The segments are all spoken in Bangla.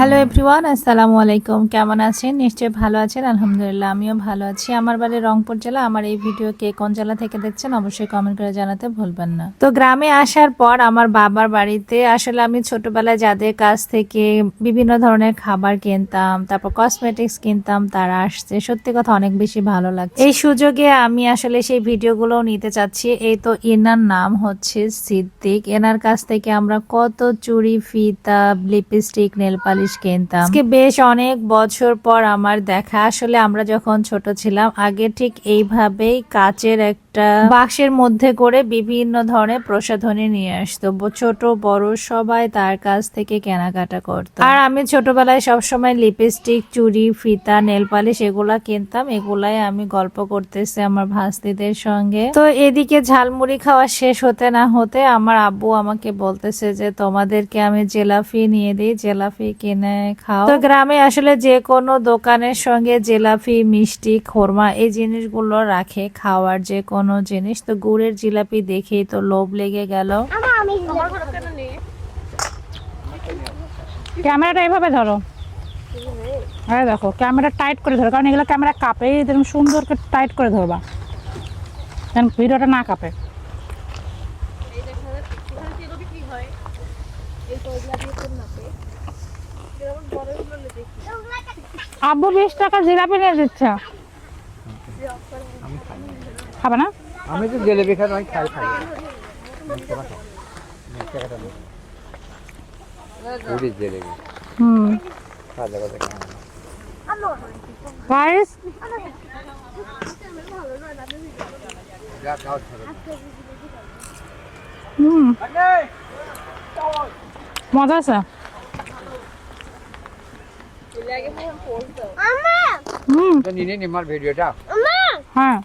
হ্যালো এভরিওয়ান আসসালামু আলাইকুম কেমন আছেন? নিশ্চয়ই ভালো আছেন। আলহামদুলিল্লাহ, আমিও ভালো আছি। আমার বাড়ি রংপুর জেলা। আমার এই ভিডিও কে কোন জেলা থেকে দেখছেন অবশ্যই কমেন্ট করে জানাতে ভুলবেন না। তো গ্রামে আসার পর আমার বাবার বাড়িতে আসলে আমি ছোটবেলায় যাদের কাছ থেকে বিভিন্ন ধরনের খাবার কিনতাম, তারপর কসমেটিক্স কিনতাম, তারা আসছে। সত্যি কথা অনেক বেশি ভালো লাগছে। এই সুযোগে আমি আসলে সেই ভিডিওগুলো নিতে চাচ্ছি। এই তো এনার নাম হচ্ছে সিদ্দিক। এনার কাছ থেকে আমরা কত চুড়ি, ফিতা লিপস্টিক নেল পালিশ কিনতাম। আজকে বেশ অনেক বছর পর আমার দেখা। আসলে আমরা যখন ছোট ছিলাম, আগে ঠিক এইভাবেই কাচের একটা বাক্সের মধ্যে করে বিভিন্ন ধরনের প্রসাধনী নিয়ে আসতো। ছোট, বড় সবাই তার কাছ থেকে কেনাকাটা করতো। আর আমি ছোটবেলায় সবসময় লিপস্টিক, চুড়ি, ফিতা, নেল পালিশ এগুলা কিনতাম। এগুলাই আমি গল্প করতেছি আমার ভাস্তিদের সঙ্গে। তো এদিকে ঝালমুড়ি খাওয়া শেষ হতে না হতে আমার আব্বু আমাকে বলতেছে যে, তোমাদেরকে আমি জেলাফি নিয়ে দিই। জেলাফি কিনে খাও। তো গ্রামে আসলে যে কোনো দোকানের সঙ্গে জেলাফি মিষ্টি খোরমা এই জিনিসগুলো রাখে। খাওয়ার যে কোনো জিনিস। তো গুড়ের জিলাপি দেখেই তো লোভ লেগে গেল। ক্যামেরাটা এভাবে ধরো। হ্যাঁ দেখো ক্যামেরা টাইট করে ধরো কারণ এগুলো ক্যামেরা কাঁপে। এরকম সুন্দর করে টাইট করে ধরবা। যেন ভিডিওটা না কাঁপে। আব্বু বিশ টাকা জিলাপি নিয়ে দিচ্ছে খাবে না? আমি তো জেলেবি খাই আমি খাই খাই। হুম। গাইস হুম। মজা আছে? হুম তো নিনে নিমার ভিডিওটা হ্যাঁ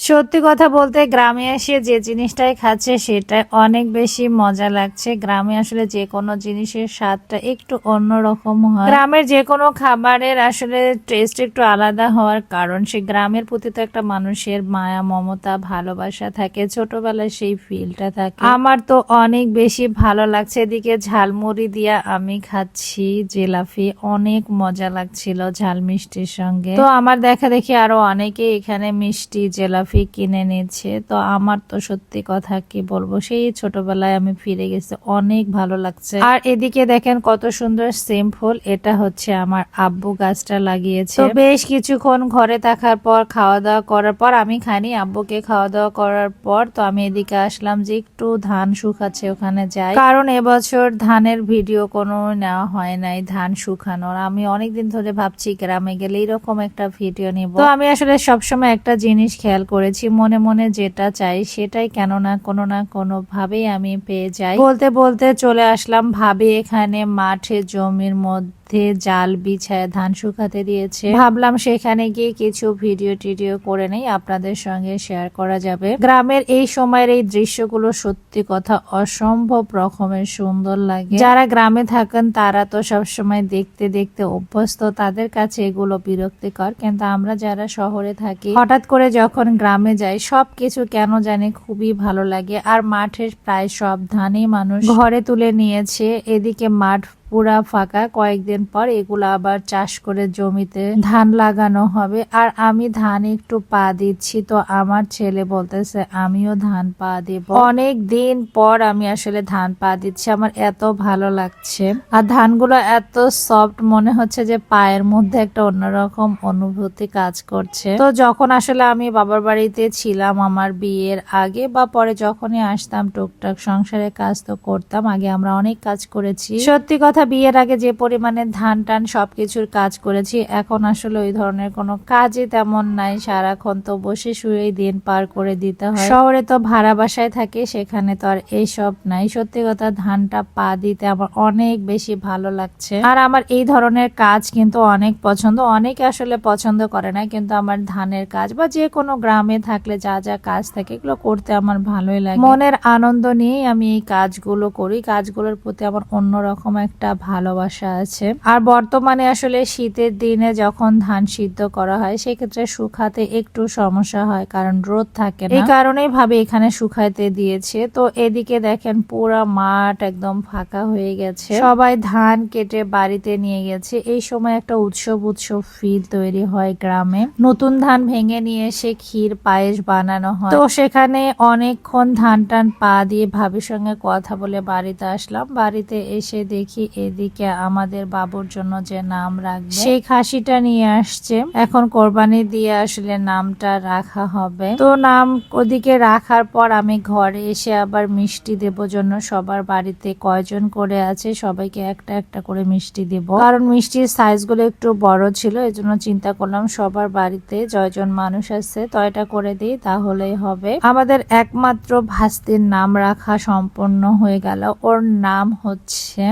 সত্যি কথা বলতে গ্রামে এসে যে জিনিসটাই খাচ্ছে সেটা অনেক বেশি মজা লাগছে। গ্রামে আসলে যে কোনো জিনিসের স্বাদটা একটু অন্যরকম হয়। গ্রামের যে কোনো খাবারের আসলে টেস্ট একটু আলাদা হওয়ার কারণ, সে গ্রামের প্রতি তো একটা মানুষের মায়া, মমতা, ভালোবাসা থাকে, ছোটবেলায় সেই ফিলটা থাকে। আমার তো অনেক বেশি ভালো লাগছে। এদিকে ঝালমুড়ি দিয়া আমি খাচ্ছি জেলাফি অনেক মজা লাগছিল ঝাল মিষ্টির সঙ্গে। তো আমার দেখা দেখি আরও অনেকে এখানে মিষ্টি জেলাফি কিনে নিচ্ছে তো আমার তো সত্যি কথা কি বলব, সেই ছোটবেলায় আমি ফিরে গেছি, অনেক ভালো লাগছে। আর এদিকে দেখেন কত সুন্দর সেম ফুল, এটা হচ্ছে আমার আব্বু গাছটা লাগিয়েছে। তো বেশ কিছুক্ষণ ঘরে থাকার পর খাওয়া দাওয়া করার পর আমি খাইনি, আব্বুকে খাওয়া দাওয়া করার পর তো আমি এদিকে আসলাম যে একটু ধান শুকাচ্ছে, ওখানে যাই। কারণ এবছর ধানের ভিডিও কোনো নেওয়া হয় নাই, ধান শুকানোর। আমি অনেকদিন ধরে ভাবছি, গ্রামে গেলে এরকম একটা ভিডিও নিব। তো আমি আসলে সবসময় একটা জিনিস খেয়াল করেছি, মনে মনে যেটা চাই সেটাই কেন না কোনো না কোনো ভাবেই আমি পেয়ে যাই। বলতে বলতে চলে আসলাম ভাবি এখানে মাঠে জমির মধ্যে জাল, বিছায় ধান শুকাতে দিয়েছে। ভাবলাম সেখানে গিয়ে কিছু ভিডিও টিডিও করে নেই, আপনাদের সঙ্গে শেয়ার করা যাবে। গ্রামের এই সময়ের এই দৃশ্যগুলো সত্যি কথা অসম্ভব রকমের সুন্দর লাগে। যারা গ্রামে থাকেন, তারা তো সবসময় দেখতে দেখতে অভ্যস্ত, তাদের কাছে এগুলো বিরক্তিকর। কিন্তু আমরা যারা শহরে থাকি, হঠাৎ করে যখন গ্রামে যাই, সবকিছু কেন জানি খুবই ভালো লাগে। আর মাঠের প্রায় সব ধানই মানুষ ঘরে তুলে নিয়েছে। এদিকে মাঠ পুরা ফাঁকা। কয়েকদিন পর এগুলো আবার চাষ করে জমিতে ধান লাগানো হবে। আর আমি ধান একটু পা দিচ্ছি, তো আমার ছেলে বলতেছে, আমিও ধান পা দেব। অনেক দিন পর আমি আসলে ধান পা দিচ্ছি, আমার এত ভালো লাগছে। আর ধানগুলো এত সফট মনে হচ্ছে যে পায়ের মধ্যে একটা অন্যরকম অনুভূতি কাজ করছে। তো যখন আসলে আমি বাবার বাড়িতে ছিলাম আমার বিয়ের আগে বা পরে যখনই আসতাম, টুকটাক সংসারের কাজ তো করতাম, আগে আমরা অনেক কাজ করেছি। সত্যি কথা বিয়ের আগে যে পরিমাণে ধান টান সবকিছুর কাজ করেছি, এখন আসলে ওই ধরনের কোনো কাজই তেমন নাই। সারাক্ষণ তো বসে শুয়েই দিন পার করে দিতে হয়। শহরে তো ভাড়া বাসায় থাকে, সেখানে তো আর এইসব নাই। সত্যি কথা, ধানটা পা দিতে আমার অনেক বেশি ভালো লাগছে। আর আমার এই ধরনের কাজ কিন্তু অনেক পছন্দ। অনেকে আসলে পছন্দ করে না, কিন্তু আমার ধানের কাজ বা যে কোনো গ্রামে থাকলে যা যা কাজ থাকে, এগুলো করতে আমার ভালোই লাগে। মনের আনন্দ নিয়েই আমি এই কাজগুলো করি। কাজগুলোর প্রতি আমার অন্যরকম একটা ভালোবাসা আছে। আর বর্তমানে আসলে শীতের দিনে যখন ধান সিদ্ধ করা হয়, সেক্ষেত্রে শুকাতে একটু সমস্যা হয়, কারণ রোদ থাকে এই কারণেই ভাবে এখানে শুকাইতে দিয়েছে। তো এদিকে দেখেন পুরা মাঠ একদম ফাঁকা হয়ে গেছে। সবাই ধান কেটে বাড়িতে নিয়ে গেছে। এই সময় একটা উৎসব উৎসব ফিল তৈরি হয় গ্রামে। নতুন ধান ভেঙে নিয়ে এসে ক্ষীর পায়েস বানানো হয়। তো সেখানে অনেকক্ষণ ধান টান পা দিয়ে ভাবির সঙ্গে কথা বলে বাড়িতে আসলাম। বাড়িতে এসে দেখি এদিকে আমাদের বাবুর জন্য যে নাম রাখবে। সেই খাসিটা নিয়ে আসছে। এখন কোরবানি দিয়ে আসলে নামটা রাখা হবে। তো নাম ওদিকে রাখার পর আমি ঘরে এসে আবার মিষ্টি দেব জন্য। সবার বাড়িতে কয়জন করে আছে, সবাইকে একটা একটা করে মিষ্টি দেব। কারণ মিষ্টির সাইজগুলো একটু বড় ছিল, এজন্য চিন্তা করলাম সবার বাড়িতে জয়জন মানুষ আছে তয়টা করে দিই, তাহলেই হবে। আমাদের একমাত্র ভাস্তির নাম রাখা সম্পন্ন হয়ে গেল। ওর নাম হচ্ছে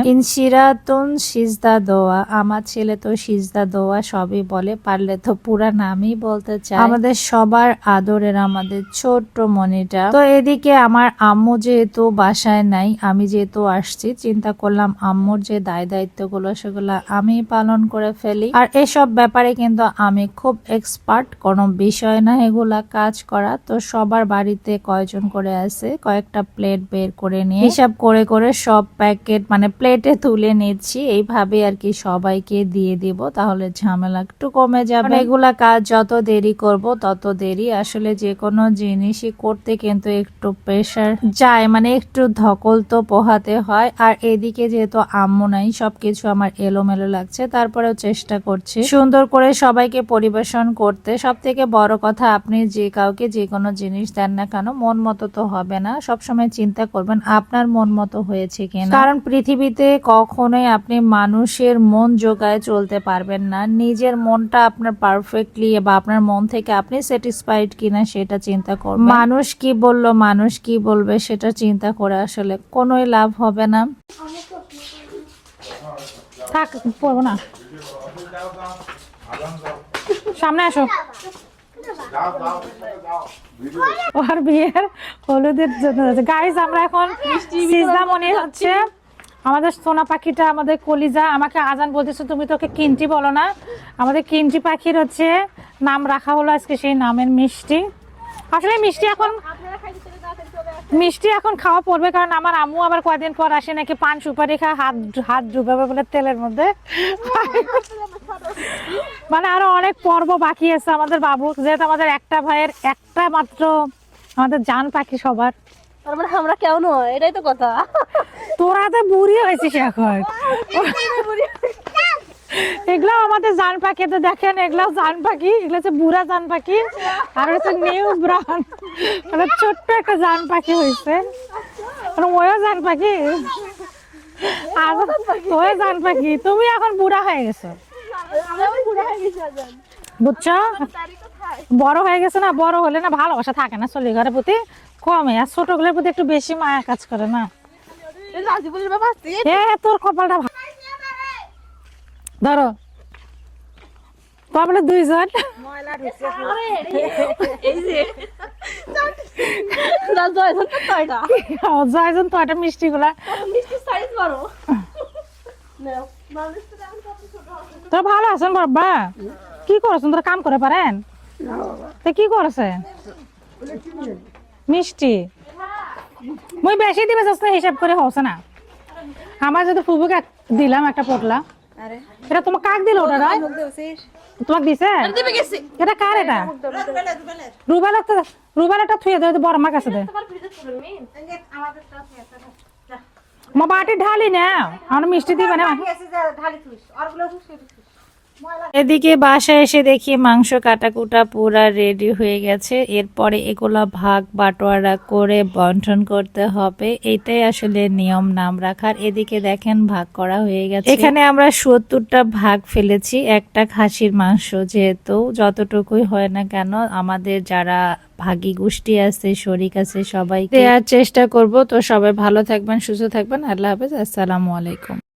ইনসিরাতুন সিজদা দোয়া, আমার ছেলে তো সিজদা দোয়া সবই বলে, পারলে তো পুরা নামই বলতে চায়। আমাদের সবার আদরের আমাদের ছোট্ট মনিটা। তো এদিকে আমার আম্মু যেহেতু বাসায় নাই, আমি যেহেতু আসছি, চিন্তা করলাম আম্মুর যে দায় দায়িত্বগুলো সেগুলো আমি পালন করে ফেলি। আর এসব ব্যাপারে কিন্তু আমি খুব এক্সপার্ট কোনো বিষয় না এগুলা কাজ করা। তো সবার বাড়িতে কয়জন করে আছে, কয়েকটা প্লেট বের করে নিয়ে। হিসাব করে করে সব প্যাকেট মানে প্লেটে তুলে নিচ্ছি। এইভাবে আর কি সবাইকে দিয়ে দিব, তাহলে ঝামেলা একটু কমে যাবে। এগুলা কাজ যত দেরি করব, তত দেরি। আসলে যে কোনো জিনিসই করতে কিন্তু একটু প্রেশার যায় মানে একটু ধকল তো পোহাতে হয়। আর এদিকে যেহেতু আম্মু নাই, সবকিছু আমার এলোমেলো লাগছে, তারপরেও চেষ্টা করছি সুন্দর করে সবাইকে পরিবেশন করতে। সব থেকে বড় কথা, আপনি যে কাউকে যে কোনো জিনিস দেন না কেন, মন মতো তো হবে না। সবসময় চিন্তা করবেন, আপনার মন মতো হয়েছে কিনা। কারণ পৃথিবীতে কখনোই আপনি মানুষের মন জোগায় চলতে পারবেন না। নিজের মনটা আপনার পারফেক্টলি বা আপনার মন থেকে আপনি স্যাটিসফাইড কিনা সেটা চিন্তা করবেন। মানুষ কি বলল মানুষ কি বলবে সেটা চিন্তা করে আসলে কোনোই লাভ হবে না। থাক পড়ব না। সামনে আসো। ওর বিয়ের হলুদের জন্য। গাইজ আমরা এখন মনে হচ্ছে আমাদের সোনা পাখিটা, আমাদের কলিজা, আমাকে আজান বলতেছে, তুমি তোকে কিনটি বলো না। আমাদের কিনটি পাখির হচ্ছে নাম রাখা হলো আজকে সেই নামের মিষ্টি। আসলে মিষ্টি এখন মিষ্টি এখন খাওয়া পড়বে কারণ আমার আম্মু আবার কয়দিন পর আসে নাকি পান সুপারি খা হাত হাত ডুবাবে বলে তেলের মধ্যে। মানে আরও অনেক পর্ব বাকি আছে আমাদের বাবু। যেহেতু আমাদের একটা ভাইয়ের একটা মাত্র আমাদের জান পাখি সবার। তার মানে আমরা কেউ নয় এটাই তো কথা। তোরা তো বুড়ি হয়েছিস এখন। এগুলো আমাদের জান পাখি তো দেখেন এগুলো জান পাখি এগুলো হচ্ছে বুড়া জান পাখি আর হচ্ছে নিউ ব্রাউন মানে ছোট্ট একটা জান পাখি হয়েছে। মানে ওয়ও জান পাখি। আর ওই জান পাখি। তুমি এখন বুড়া হয়ে গেছো। বুঝছ? বড় হয়ে গেছে না বড় হলে না ভালোবাসা থাকে না চলি ঘরের প্রতি। কমে। আর ছোটগুলোর প্রতি একটু বেশি মায়া কাজ করে না? তোর কপালটা ধরো। তারপরে দুইজন। জয়জন তো একটা মিষ্টি গুলা। তোরা ভালো আছেন বাবা? কি করছেন? তোর কাম করে পারেন? তো কি করেছেন? মিষ্টি। মুই বেশি দিবে চাচ্ছি না হিসাব করে হচ্ছে না। আমার যদি ফুবুকে দিলাম একটা পটলা। এটা তোমার কাক দিল ওটা না তোমাকে দিছে? দিবে গেছি। এটা কার এটা? রুবেল একটা থুয়ে দে বড় মার কাছে দে। মা বাটি ঢালি না আমার মিষ্টি দিবে না। এদিকে বাসায় এসে দেখি মাংস কাটাকুটা পুরা রেডি হয়ে গেছে। এরপরে এগুলা ভাগ বাটোয়ারা করে বন্টন করতে হবে। এটাই আসলে নিয়ম নাম রাখার। এদিকে দেখেন ভাগ করা হয়ে গেছে। এখানে আমরা সত্তরটা ভাগ ফেলেছি। একটা খাসির মাংস যেহেতু যতটুকুই হয় না কেন, আমাদের যারা ভাগী গোষ্ঠী আছে, শরিক আছে সবাই দেওয়ার চেষ্টা করব। তো সবাই ভালো থাকবেন, সুস্থ থাকবেন। আল্লাহ হাফেজ। আসসালামু আলাইকুম।